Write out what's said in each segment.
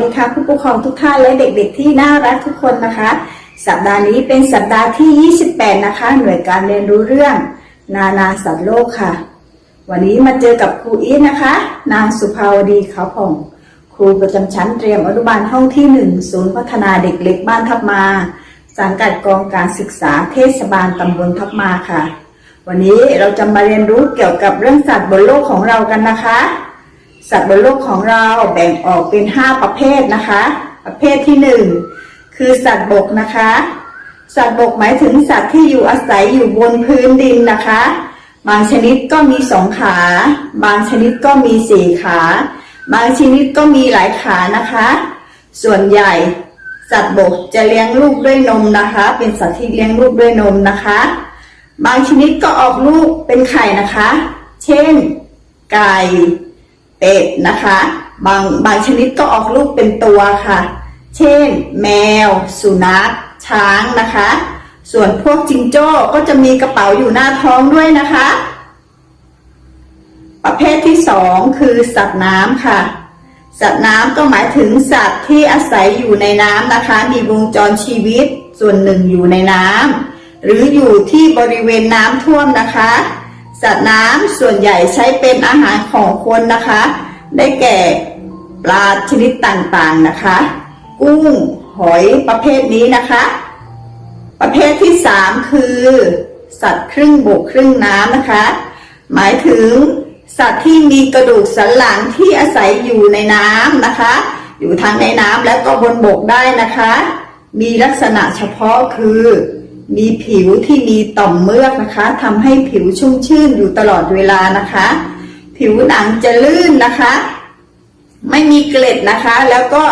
ดีค่ะผู้ปกครองทุกท่านและเด็กๆ ที่น่ารักทุกคนนะคะ สัปดาห์นี้เป็นสัปดาห์ที่ 28 นะคะ หน่วยการเรียนรู้เรื่อง นานาสัตว์โลกค่ะ วันนี้มาเจอกับครูอีทนะคะ นางสุภาวดีเขาผ่อง ครูประจำชั้นเตรียมอนุบาลห้องที่ 1 ศูนย์พัฒนาเด็กเล็กบ้านทับมา สังกัดกองการศึกษาเทศบาลตำบลทับมาค่ะ วันนี้เราจะมาเรียนรู้เกี่ยวกับเรื่องสัตว์บนโลกของเรากันนะคะ สัตว์บนโลกของเราแบ่งออกเป็น 5 ประเภทนะคะ ประเภทที่ 1 คือสัตว์บกนะคะ สัตว์บกหมายถึงสัตว์ที่อยู่อาศัยอยู่บนพื้นดินนะคะ บางชนิดก็มีสองขา บางชนิดก็มีสี่ขา บางชนิดก็มีหลายขานะคะ ส่วนใหญ่ สัตว์บกจะเลี้ยงลูกด้วยนมนะคะ เป็นสัตว์ที่เลี้ยงลูกด้วยนมนะคะ บางชนิดก็ออกลูกเป็นไข่นะคะ เช่น ไก่ เป็ดนะคะ บางบางชนิดก็ออกลูกเป็นตัวค่ะ เช่น แมว สุนัข ช้างนะคะ ส่วนพวกจิงโจ้ก็จะมีกระเป๋าอยู่หน้าท้องด้วยนะคะ ประเภทที่สองคือสัตว์น้ำค่ะ สัตว์น้ำก็หมายถึงสัตว์ที่อาศัยอยู่ในน้ำนะคะ มีวงจรชีวิตส่วนหนึ่งอยู่ในน้ำหรืออยู่ที่บริเวณน้ำท่วมนะคะ สัตว์น้ำส่วนใหญ่ใช้เป็นอาหารของคนนะคะ ได้แก่ปลาชนิดต่างๆนะคะ กุ้งหอยประเภทนี้นะคะ ประเภทที่สามคือ สัตว์ครึ่งบกครึ่งน้ำนะคะ หมายถึงสัตว์ที่มีกระดูกสันหลังที่อาศัยอยู่ในน้ำนะคะ อยู่ทั้งในน้ำและก็บนบกได้นะคะ มีลักษณะเฉพาะคือ มีผิวที่มีต่อมเมือกนะคะทำให้ผิวชุ่มชื่นอยู่ตลอดเวลานะคะ ผิวหนังจะลื่นนะคะ ไม่มีเกล็ดนะคะ แล้วก็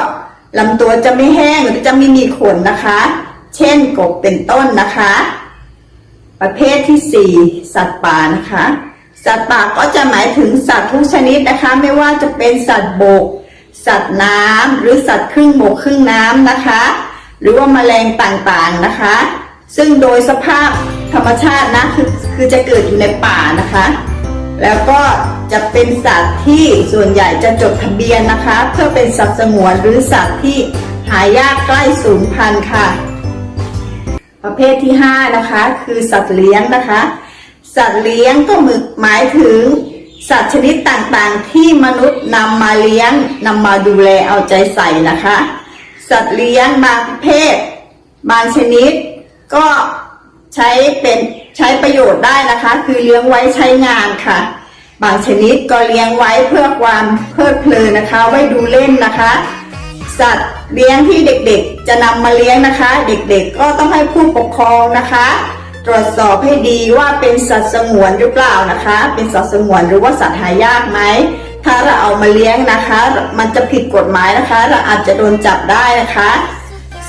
ลำตัวจะไม่แห้งหรือจะไม่มีขนนะคะ เช่นกบเป็นต้นนะคะ ประเภทที่สี่สัตว์ป่านะคะ สัตว์ป่าก็จะหมายถึงสัตว์ทุกชนิดนะคะ ไม่ว่าจะเป็นสัตว์บก สัตว์น้ำหรือสัตว์ครึ่งบกครึ่งน้ำนะคะ หรือว่าแมลงต่างๆนะคะ ซึ่งโดยสภาพธรรมชาตินะคือคือจะเกิดอยู่ในป่านะคะ แล้วก็จะเป็นสัตว์ที่ส่วนใหญ่จะจดทะเบียนนะคะ เพื่อเป็นสัตว์สงวนหรือสัตว์ที่หายากใกล้สูญพันธุ์ค่ะ ประเภทที่ 5 นะคะ คือสัตว์เลี้ยงนะคะ สัตว์เลี้ยงก็หมายถึงสัตว์ชนิดต่างๆ ที่มนุษย์นำมาเลี้ยงนำมาดูแลเอาใจใส่นะคะ สัตว์เลี้ยงบางประเภท บางชนิด ก็ใช้เป็นใช้ประโยชน์ได้นะคะ คือเลี้ยงไว้ใช้งานค่ะ บางชนิดก็เลี้ยงไว้เพื่อความเพลิดเพลินนะคะ ไว้ดูเล่นนะคะ สัตว์เลี้ยงที่เด็กๆ จะนำมาเลี้ยงนะคะ เด็กๆ ก็ต้องให้ผู้ปกครองนะคะ ตรวจสอบให้ดีว่าเป็นสัตว์สงวนหรือเปล่านะคะ เป็นสัตว์สงวนหรือว่าสัตว์หายากไหมถ้าเราเอามาเลี้ยงนะคะ มันจะผิดกฎหมายนะคะ เราอาจจะโดนจับได้นะคะ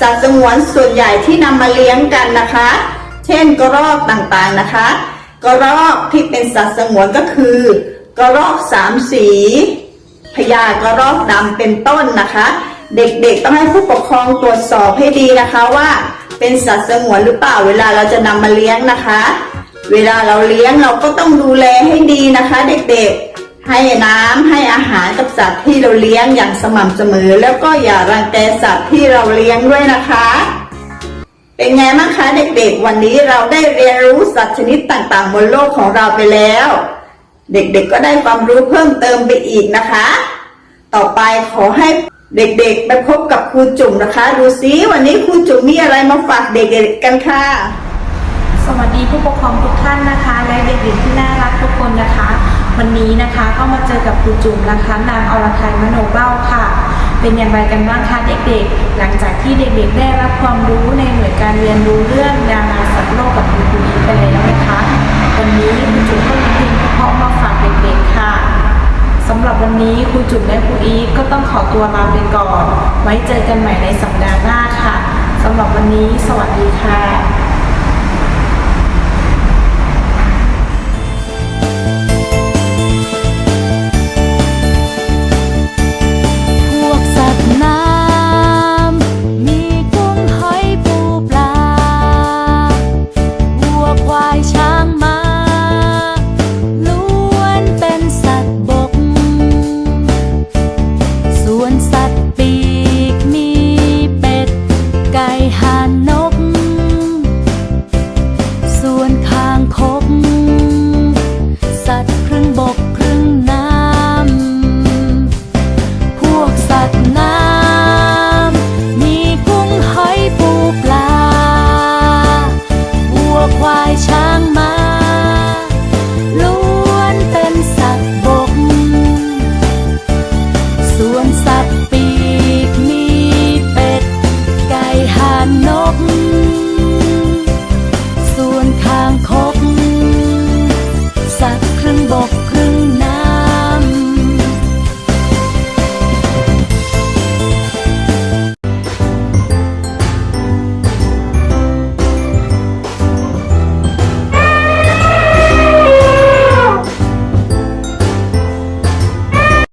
สัตว์สงวนส่วนใหญ่ที่นำมาเลี้ยงกันนะคะ เช่นกระรอกต่างๆนะคะ กระรอกที่เป็นสัตว์สงวนก็คือกระรอกสามสีพญากระรอกดำเป็นต้นนะคะ เด็กๆต้องให้ผู้ปกครองตรวจสอบให้ดีนะคะว่า เป็นสัตว์สงวนหรือเปล่าเวลาเราจะนำมาเลี้ยงนะคะ เวลาเราเลี้ยงเราก็ต้องดูแลให้ดีนะคะ เด็กๆ ให้น้ำให้อาหารกับสัตว์ที่เราเลี้ยงอย่างสม่ำเสมอ แล้วก็อย่ารังแกสัตว์ที่เราเลี้ยงด้วยนะคะ เป็นไงบ้างคะเด็กๆ วันนี้เราได้เรียนรู้สัตว์ชนิดต่างๆ บนโลกของเราไปแล้ว เด็กๆก็ได้ความรู้เพิ่มเติมไปอีกนะคะ ต่อไปขอให้เด็กๆไปพบกับครูจุ๋มนะคะ ดูซิวันนี้ครูจุ๋มมีอะไรมาฝากเด็กๆกันค่ะ สวัสดีผู้ปกครองทุกท่านนะคะ และเด็กๆที่น่ารักทุกคนนะคะ วันนี้นะคะก็มาเจอกับครูจุ๋มนะคะนางอรทัยมโนเบ้าค่ะ เป็นอย่างไรกันบ้างคะเด็กๆ หลังจากที่เด็กๆ ได้รับความรู้ในหน่วยการเรียนรู้เรื่องนานาสัตว์โลกกับคุณครูอีกไปแล้วนะคะ วันนี้ครูจุ๋มก็มีเพลงเพราะมาฝากเด็กๆค่ะสำหรับวันนี้ครูจุ๋มและครูอีฟก็ต้องขอตัวลาไปก่อน ไว้เจอกันใหม่ในสัปดาห์หน้าค่ะสำหรับวันนี้ สวัสดีค่ะ